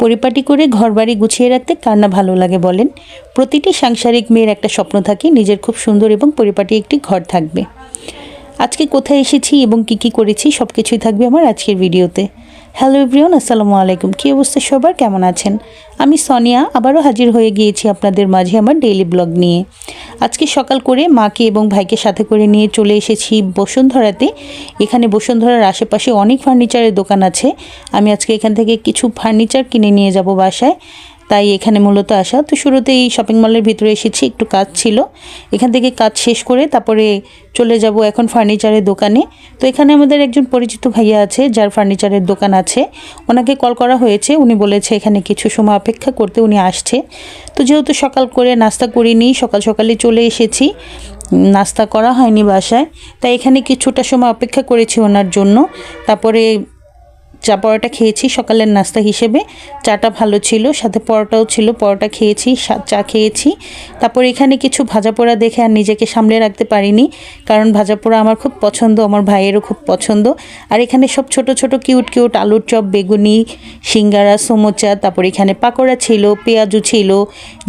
পরিপাটি করে ঘরবাড়ি গুছিয়ে রাখতে কার না ভালো লাগে বলেন। প্রতিটি সাংসারিক মেয়ের একটা স্বপ্ন থাকে, নিজের খুব সুন্দর এবং পরিপাটি একটি ঘর থাকবে। আজকে কোথায় এসেছি এবং কি কি করেছি সব কিছুই থাকবে আমার আজকের ভিডিওতে। হ্যালো এভরিওন আসসালামু আলাইকুম। কী অবস্থা সবার? কেমন আছেন? আমি সনিয়া, আবারও হাজির হয়ে গিয়েছি আপনাদের মাঝে আমার ডেইলি ব্লগ নিয়ে। আজকে সকাল করে মাকে এবং ভাইকে সাথে করে নিয়ে চলে এসেছি বসুন্ধরাতে। এখানে বসুন্ধরার আশেপাশে অনেক ফার্নিচারের দোকান আছে। আমি আজকে এখান থেকে কিছু ফার্নিচার কিনে নিয়ে যাব বাসায়। তাই এখানে মূলত আসা। তো শুরুতে এই শপিং মলের ভিতরে এসেছি, একটু কাজ ছিল। এখান থেকে কাজ শেষ করে তারপরে চলে যাব এখন ফার্নিচারের দোকানে। তো এখানে আমাদের একজন পরিচিত ভাইয়া আছে, যার ফার্নিচারের দোকান আছে। ওনাকে কল করা হয়েছে, উনি বলেছে এখানে কিছু সময় অপেক্ষা করতে উনি আসছে। তো যেহেতু সকাল করে নাস্তা করিনি, সকাল সকালে চলে এসেছি। নাস্তা করা হয়নি বাসায়। তাই এখানে কিছুটা সময় অপেক্ষা করেছি ওনার জন্য। তারপরে চা পরোটা খেয়েছি সকালের নাস্তা হিসেবে। চাটা ভালো ছিল, সাথে পরোটাও ছিল, পরোটা খেয়েছি চা খেয়েছি। তারপর এখানে কিছু ভাজা পোড়া দেখে আর নিজেকে সামলে রাখতে পারিনি, কারণ ভাজা পোড়া আমার খুব পছন্দ, আমার ভাইয়েরও খুব পছন্দ। আর এখানে সব ছোট ছোট কিউট কিউট আলুর চপ, বেগুনি, সিঙ্গারা, সমোচা, তারপর এখানে পাকোড়া ছিল পেঁয়াজু ছিল,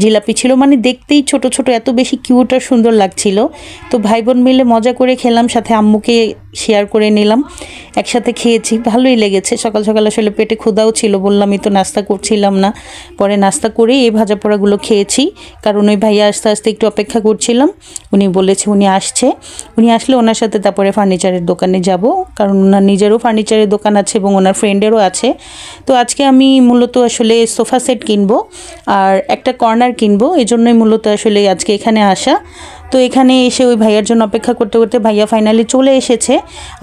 জিলাপি ছিল মানে দেখতেই ছোট ছোট, এত বেশি কিউট আর সুন্দর লাগছিল। তো ভাই বোন মিলে মজা করে খেলাম, সাথে আম্মুকে শেয়ার করে নিলাম। একসাথে খেয়েছি, ভালোই লেগেছে। সকাল সকাল আসলে পেটে ক্ষুদাও ছিল, বললামই তো নাস্তা করছিলাম না। পরে নাস্তা করে এই ভাজা পোড়াগুলো খেয়েছি। কারণ ওই ভাইয়া আস্তে আস্তে একটু অপেক্ষা করছিলাম। উনি বলেছে, উনি আসছে। উনি আসলে ওনার সাথে তারপরে ফার্নিচারের দোকানে যাব। কারণ ওনার নিজেরও ফার্নিচারের দোকান আছে এবং ওনার ফ্রেন্ডেরও আছে। তো আজকে আমি মূলত আসলে সোফা সেট কিনবো আর একটা কর্নার কিনবো। এই জন্যই মূলত আসলে আজকে এখানে আসা। তো এখানে এসে ওই ভাইয়ার জন্য অপেক্ষা করতে করতে ভাইয়া ফাইনালি চলে এসেছে।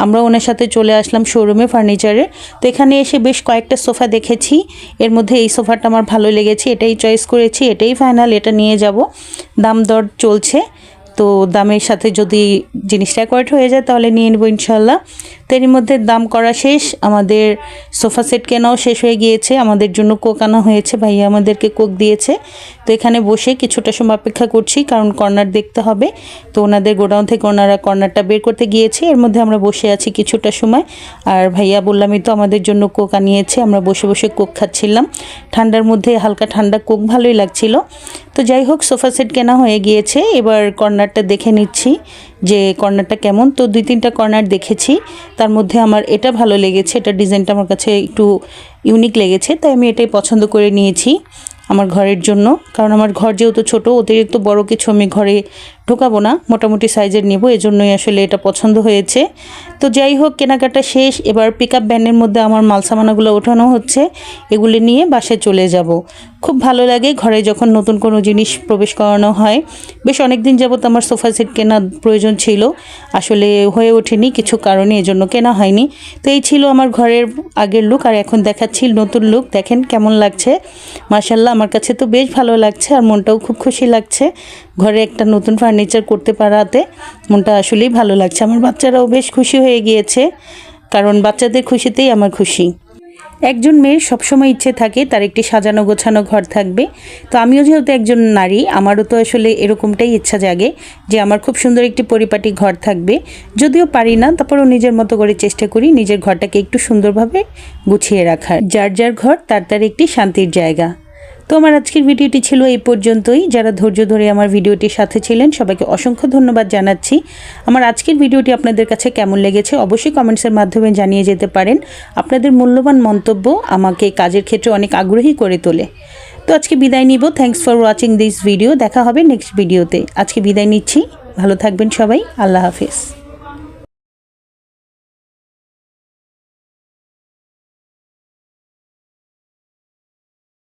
আমরা ওনার সাথে চলে আসলাম শোরুমে ফার্নিচারে তো এখানে এসে বেশ কয়েকটা সোফা দেখেছি। এর মধ্যে এই সোফাটা আমার ভালো লেগেছে, এটাই চয়েস করেছি, এটাই ফাইনাল এটা নিয়ে যাব। দাম দর চলছে। তো দামের সাথে যদি জিনিসটা অ্যাকোয়ার্ড হয়ে যায় তাহলে নিয়ে নেব ইনশাল্লাহ তো এরই মধ্যে দাম করা শেষ। আমাদের সোফা সেট কেনাও শেষ হয়ে গিয়েছে। আমাদের জন্য কোক আনা হয়েছে। ভাইয়া আমাদেরকে কোক দিয়েছে। তো এখানে বসে কিছুটা সময় অপেক্ষা করছি, কারণ কর্নার দেখতে হবে। তো ওনাদের গোডাউন থেকে ওনারা কর্নারটা বের করতে গিয়েছে। এর মধ্যে আমরা বসে আছি কিছুটা সময়। আর ভাইয়া বললামই তো আমাদের জন্য কোক আনিয়েছে। আমরা বসে বসে কোক খাচ্ছিলাম। ঠান্ডার মধ্যে হালকা ঠান্ডা কোক ভালোই লাগছিল। তো যাই হোক, সোফা সেট কেনা হয়ে গিয়েছে। এবার কর্নারটা দেখে নিচ্ছি যে কর্নারটা কেমন। তো দুই তিনটা কর্নার দেখেছি। তার মধ্যে আমার এটা ভালো লেগেছে, এটা ডিজাইনটা আমার কাছে একটু ইউনিক লেগেছে, তাই আমি এটাই পছন্দ করে নিয়েছি আমার ঘরের জন্য। কারণ আমার ঘর যেহেতু ছোটো, অতিরিক্ত বড় কিছু আমি ঘরে ঢোকাবো না, মোটামুটি সাইজের নেব, এজন্যই আসলে এটা পছন্দ হয়েছে। তো যাই হোক, কেনাকাটা শেষ, এবার পিক আপ ভ্যানের মধ্যে আমার মাল সামানাগুলো ওঠানো হচ্ছে, এগুলি নিয়ে বাসায় চলে যাব। খুব ভালো লাগে ঘরে যখন নতুন কোনো জিনিস প্রবেশ করানো হয়। বেশ অনেক দিন যাবত আমার সোফা সেট কেনার প্রয়োজন ছিল, আসলে হয়ে ওঠেনি, কিছু কারণে এজন্য কেনা হয়নি। তো এই ছিল আমার ঘরের আগের লুক আর এখন দেখাচ্ছি নতুন লুক দেখেন কেমন লাগছে। মার্শাল্লাহ আমার কাছে তো বেশ ভালো লাগছে, আর মনটাও খুব খুশি লাগছে। ঘরে একটা নতুন ফার্নিচার করতে পারাতে মনটা আসলেই ভালো লাগছে। আমার বাচ্চারাও বেশ খুশি হয়ে গিয়েছে, কারণ বাচ্চাদের খুশিতেই আমার খুশি। একজন মেয়ের সবসময় ইচ্ছে থাকে তার একটি সাজানো গোছানো ঘর থাকবে। তো আমিও যেহেতু একজন নারী, আমারও তো আসলে এরকমটাই ইচ্ছা জাগে যে আমার খুব সুন্দর একটি পরিপাটি ঘর থাকবে। যদিও পারি না, তারপরেও নিজের মতো করে চেষ্টা করি নিজের ঘরটাকে একটু সুন্দরভাবে গুছিয়ে রাখার। যার যার ঘর, তার তার একটি শান্তির জায়গা। তো আমার আজকের ভিডিওটি ছিল এই পর্যন্তই। যারা ধৈর্য ধরে আমার ভিডিওটির সাথে ছিলেন, সবাইকে অসংখ্য ধন্যবাদ জানাচ্ছি। আমার আজকের ভিডিওটি আপনাদের কাছে কেমন লেগেছে অবশ্যই কমেন্টসের মাধ্যমে জানিয়ে যেতে পারেন। আপনাদের মূল্যবান মন্তব্য আমাকে কাজের ক্ষেত্রে অনেক আগ্রহী করে তোলে। তো আজকে বিদায় নিব। Thanks for watching this video দেখা হবে নেক্সট ভিডিওতে আজকে বিদায় নিচ্ছি। ভালো থাকবেন সবাই। আল্লাহ হাফিজ।